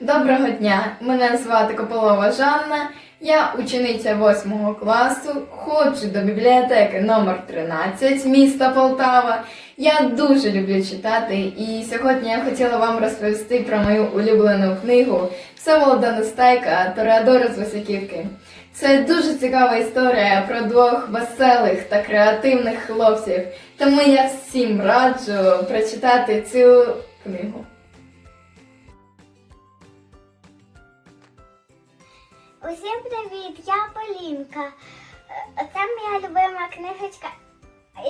Доброго дня! Мене звати Кополова Жанна. Я учениця 8 класу, ходжу до бібліотеки номер 13 міста Полтава. Я дуже люблю читати, і сьогодні я хотіла вам розповісти про мою улюблену книгу Всеволода Нестайка Тореадори з Високівки. Це дуже цікава історія про двох веселих та креативних хлопців. Тому я всім раджу прочитати цю книгу. Усім привіт! Я Полінка. Е, Це моя любима книжечка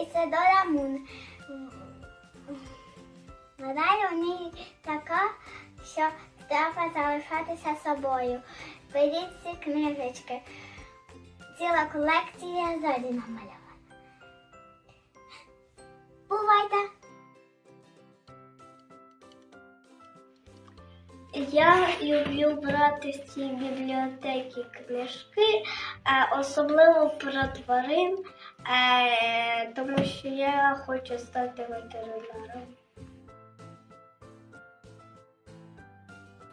Ісидора Мун. Гадаю, у ній така, що треба залишатися собою. Беріть ці книжечки. Ціла колекція ззаді намальована. Бувайте! Я люблю брати з цієї бібліотеки книжки, е, особливо про тварин, е, тому що я хочу стати ветеринаром.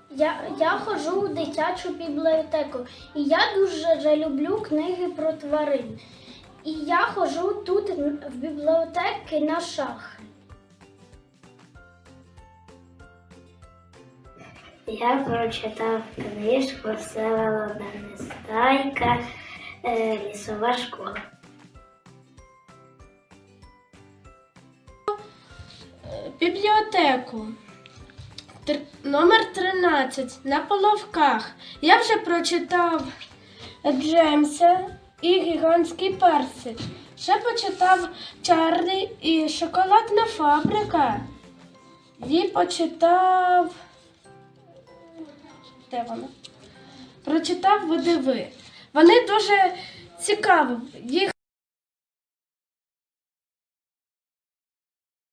Я, я ходжу у дитячу бібліотеку, і я дуже люблю книги про тварин. І я ходжу тут в бібліотеки на шах. Я прочитав книжку Всеволода Нестайка е, Лісова школа. бібліотеку. Тр- Номер 13 на половках. Я вже прочитав Джемса і гігантський персик. Ще почитав Чарлі і шоколадна фабрика. І почитав. Де вона? Прочитав видиви. Вони дуже цікаві. Їх